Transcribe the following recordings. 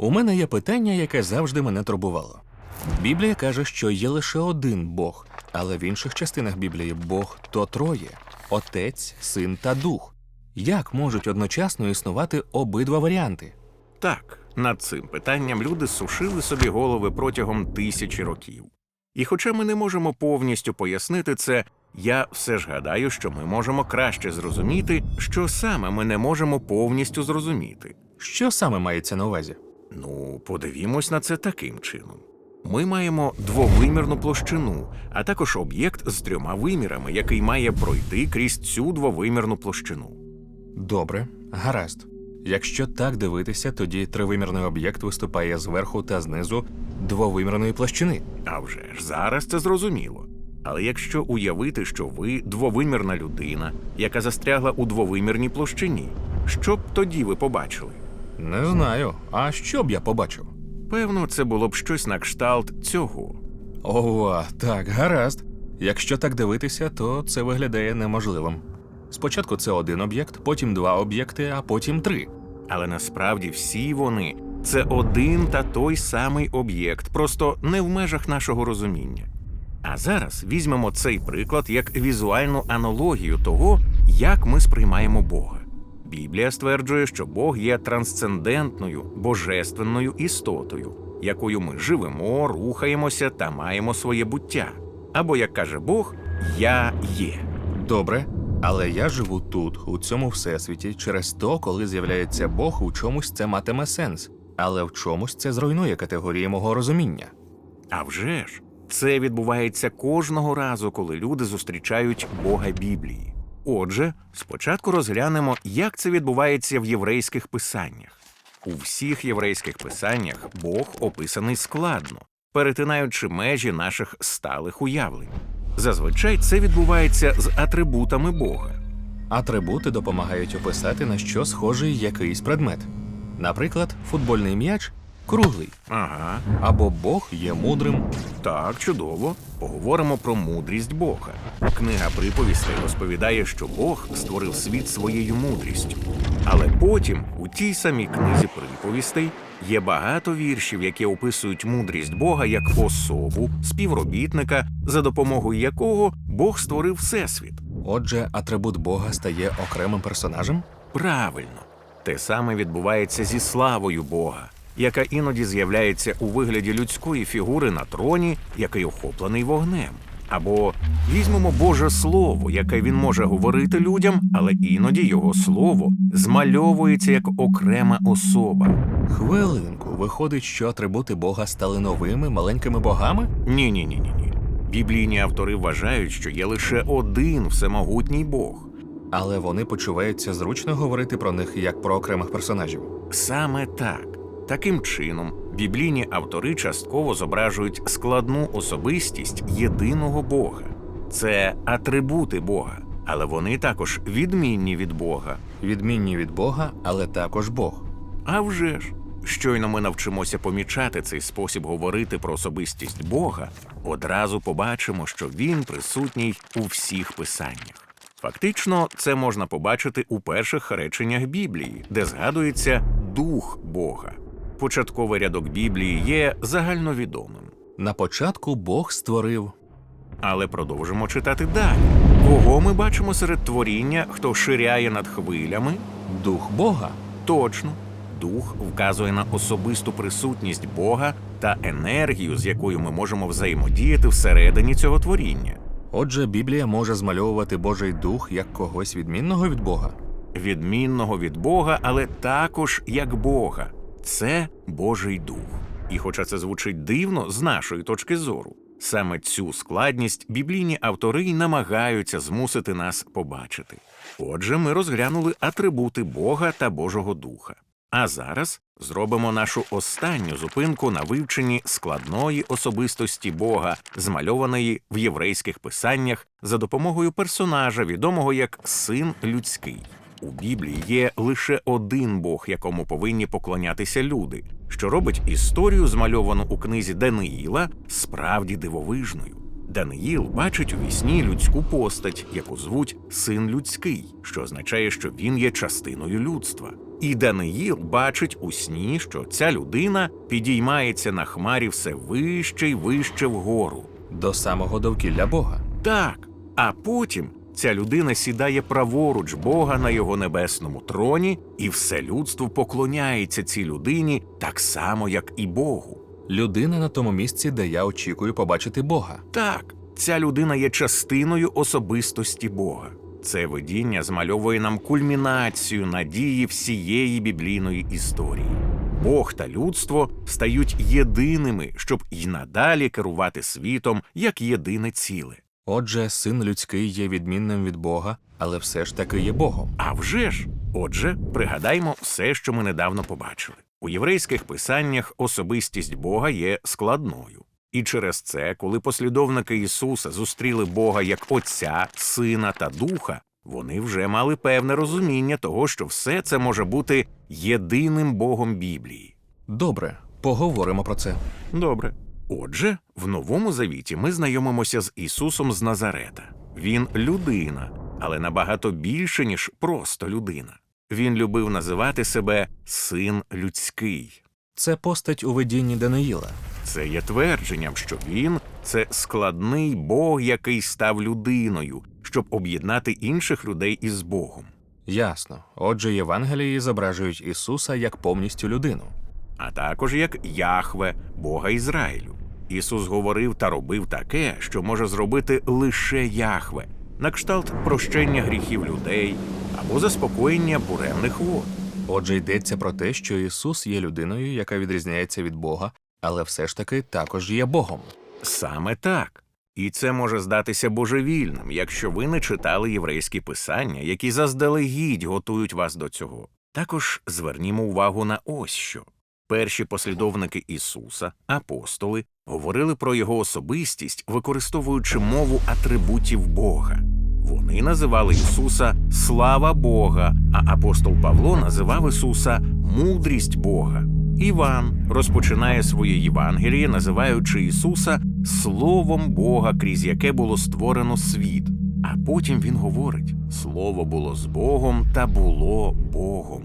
У мене є питання, яке завжди мене турбувало. Біблія каже, що є лише один Бог, але в інших частинах Біблії Бог то троє Отець, Син та Дух. Як можуть одночасно існувати обидва варіанти? Так, над цим питанням люди сушили собі голови протягом тисячі років. І хоча ми не можемо повністю пояснити це, я все ж гадаю, що ми можемо краще зрозуміти, що саме ми не можемо повністю зрозуміти. Що саме мається на увазі? Ну, подивімось на це таким чином. Ми маємо двовимірну площину, а також об'єкт з трьома вимірами, який має пройти крізь цю двовимірну площину. Добре, гаразд. Якщо так дивитися, тоді тривимірний об'єкт виступає зверху та знизу двовимірної площини. А вже ж зараз це зрозуміло. Але якщо уявити, що ви двовимірна людина, яка застрягла у двовимірній площині, що б тоді ви побачили? Не знаю. А що б я побачив? Певно, це було б щось на кшталт цього. Ова, так, гаразд. Якщо так дивитися, то це виглядає неможливим. Спочатку це один об'єкт, потім два об'єкти, а потім три. Але насправді всі вони це один та той самий об'єкт, просто не в межах нашого розуміння. А зараз візьмемо цей приклад як візуальну аналогію того, як ми сприймаємо Бога. Біблія стверджує, що Бог є трансцендентною, божественною істотою, якою ми живемо, рухаємося та маємо своє буття. Або, як каже Бог, Я є. Добре, але я живу тут, у цьому всесвіті, через то, коли з'являється Бог, у чомусь це матиме сенс, але в чомусь це зруйнує категорії мого розуміння. А вже ж, це відбувається кожного разу, коли люди зустрічають Бога Біблії. Отже, спочатку розглянемо, як це відбувається в єврейських писаннях. У всіх єврейських писаннях Бог описаний складно, перетинаючи межі наших сталих уявлень. Зазвичай це відбувається з атрибутами Бога. Атрибути допомагають описати, на що схожий якийсь предмет. Наприклад, футбольний м'яч круглий, Ага, або Бог є мудрим. Так, чудово. Поговоримо про мудрість Бога. Книга приповістей розповідає, що Бог створив світ своєю мудрістю. Але потім, у тій самій книзі приповістей, є багато віршів, які описують мудрість Бога як особу, співробітника, за допомогою якого Бог створив всесвіт. Отже, атрибут Бога стає окремим персонажем? Правильно, те саме відбувається зі славою Бога, яка іноді з'являється у вигляді людської фігури на троні, який охоплений вогнем. Або візьмемо Боже Слово, яке він може говорити людям, але іноді його слово змальовується як окрема особа. Хвилинку, виходить, що атрибути Бога стали новими маленькими богами? Ні, ні, ні, ні, ні. Біблійні автори вважають, що є лише один всемогутній Бог. Але вони почуваються зручно говорити про них як про окремих персонажів. Саме так. Таким чином, біблійні автори частково зображують складну особистість єдиного Бога. Це атрибути Бога, але вони також відмінні від Бога. Відмінні від Бога, але також Бог. А вже ж, щойно ми навчимося помічати цей спосіб говорити про особистість Бога, одразу побачимо, що він присутній у всіх писаннях. Фактично, це можна побачити у перших реченнях Біблії, де згадується дух Бога. Початковий рядок Біблії є загальновідомим. На початку Бог створив. Але продовжимо читати далі. Кого ми бачимо серед творіння, хто ширяє над хвилями? Дух Бога. Точно. Дух вказує на особисту присутність Бога та енергію, з якою ми можемо взаємодіяти всередині цього творіння. Отже, Біблія може змальовувати Божий дух як когось відмінного від Бога. Відмінного від Бога, але також як Бога. Це Божий дух. І хоча це звучить дивно з нашої точки зору, саме цю складність біблійні автори й намагаються змусити нас побачити. Отже, ми розглянули атрибути Бога та Божого Духа. А зараз зробимо нашу останню зупинку на вивченні складної особистості Бога, змальованої в єврейських писаннях за допомогою персонажа, відомого як син людський. У Біблії є лише один Бог, якому повинні поклонятися люди, що робить історію, змальовану у книзі Даниїла, справді дивовижною. Даниїл бачить у вісні людську постать, яку звуть син людський, що означає, що він є частиною людства. І Даниїл бачить у сні, що ця людина підіймається на хмарі все вище й вище вгору. До самого довкілля Бога. Так, а потім ця людина сідає праворуч Бога на його небесному троні, і все людство поклоняється цій людині так само, як і Богу. Людина на тому місці, де я очікую побачити Бога. Так, ця людина є частиною особистості Бога. Це видіння змальовує нам кульмінацію надії всієї біблійної історії. Бог та людство стають єдиними, щоб і надалі керувати світом як єдине ціле. Отже, син людський є відмінним від Бога, але все ж таки є Богом. А вже ж, отже, пригадаймо все, що ми недавно побачили. У єврейських писаннях особистість Бога є складною. І через це, коли послідовники Ісуса зустріли Бога як Отця, Сина та Духа, вони вже мали певне розуміння того, що все це може бути єдиним Богом Біблії. Добре, поговоримо про це. Добре. Отже, в новому завіті ми знайомимося з Ісусом з Назарета. Він людина, але набагато більше, ніж просто людина. Він любив називати себе син людський. Це постать у видінні Даниїла. Це є твердженням, що він це складний Бог, який став людиною, щоб об'єднати інших людей із Богом. Ясно. Отже, Євангелії зображують Ісуса як повністю людину. а також як Яхве, Бога Ізраїлю. Ісус говорив та робив таке, що може зробити лише Яхве, на кшталт прощення гріхів людей або заспокоєння буремних вод. Отже, йдеться про те, що Ісус є людиною, яка відрізняється від Бога, але все ж таки також є Богом. Саме так. І це може здатися божевільним, якщо ви не читали єврейські писання, які заздалегідь готують вас до цього. Також звернімо увагу на ось що. Перші послідовники Ісуса, апостоли, говорили про його особистість, використовуючи мову атрибутів Бога. Вони називали Ісуса Слава Бога, а апостол Павло називав Ісуса Мудрість Бога. Іван розпочинає своє Євангеліє, називаючи Ісуса Словом Бога, крізь яке було створено світ. А потім він говорить: Слово було з Богом та було Богом.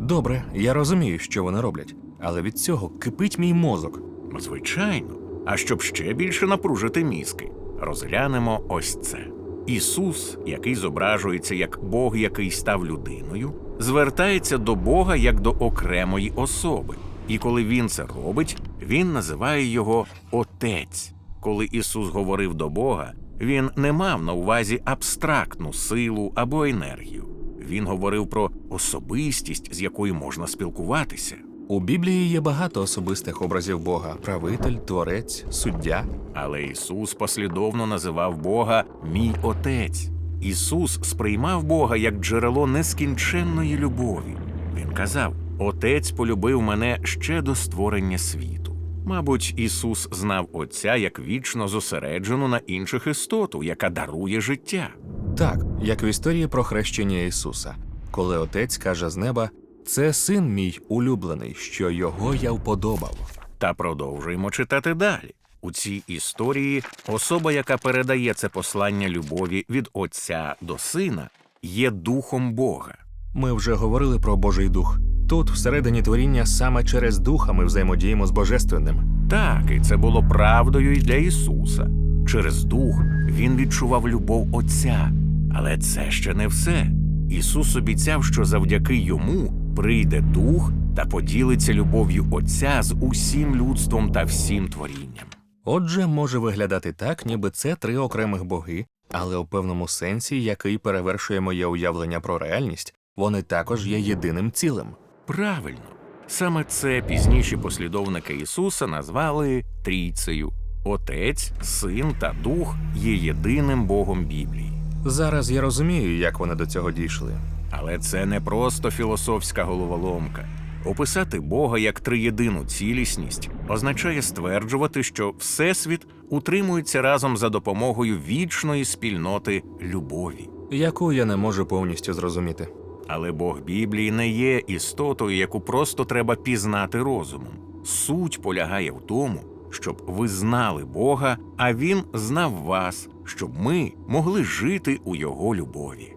Добре, я розумію, що вони роблять, але від цього кипить мій мозок. Звичайно. А щоб ще більше напружити мізки, розглянемо ось це. Ісус, який зображується як Бог, який став людиною, звертається до Бога як до окремої особи. І коли він це робить, він називає його Отець. Коли Ісус говорив до Бога, він не мав на увазі абстрактну силу або енергію. Він говорив про особистість, з якою можна спілкуватися. У Біблії є багато особистих образів Бога: правитель, творець, суддя. Але Ісус послідовно називав Бога мій Отець. Ісус сприймав Бога як джерело нескінченної любові. Він казав: Отець полюбив мене ще до створення світу. Мабуть, Ісус знав Отця як вічно зосереджену на інших істоту, яка дарує життя. Так, як в історії про хрещення Ісуса, коли отець каже з неба: Це син мій улюблений, що його я вподобав. Та продовжуємо читати далі. У цій історії особа, яка передає це послання любові від Отця до Сина, є духом Бога. Ми вже говорили про Божий дух. Тут, всередині творіння, саме через духа ми взаємодіємо з Божественним. Так, і це було правдою і для Ісуса. Через дух він відчував любов Отця. Але це ще не все. Ісус обіцяв, що завдяки йому прийде дух та поділиться любов'ю Отця з усім людством та всім творінням. Отже, може виглядати так, ніби це три окремих боги, але у певному сенсі, який перевершує моє уявлення про реальність, вони також є єдиним цілим. Правильно, саме це пізніші послідовники Ісуса назвали трійцею. Отець, син та дух є єдиним Богом Біблії. Зараз я розумію, як вони до цього дійшли. Але це не просто філософська головоломка. Описати Бога як триєдину цілісність означає стверджувати, що Всесвіт утримується разом за допомогою вічної спільноти любові. яку я не можу повністю зрозуміти. Але Бог Біблії не є істотою, яку просто треба пізнати розумом. Суть полягає в тому, щоб ви знали Бога, а Він знав вас, щоб ми могли жити у Його любові.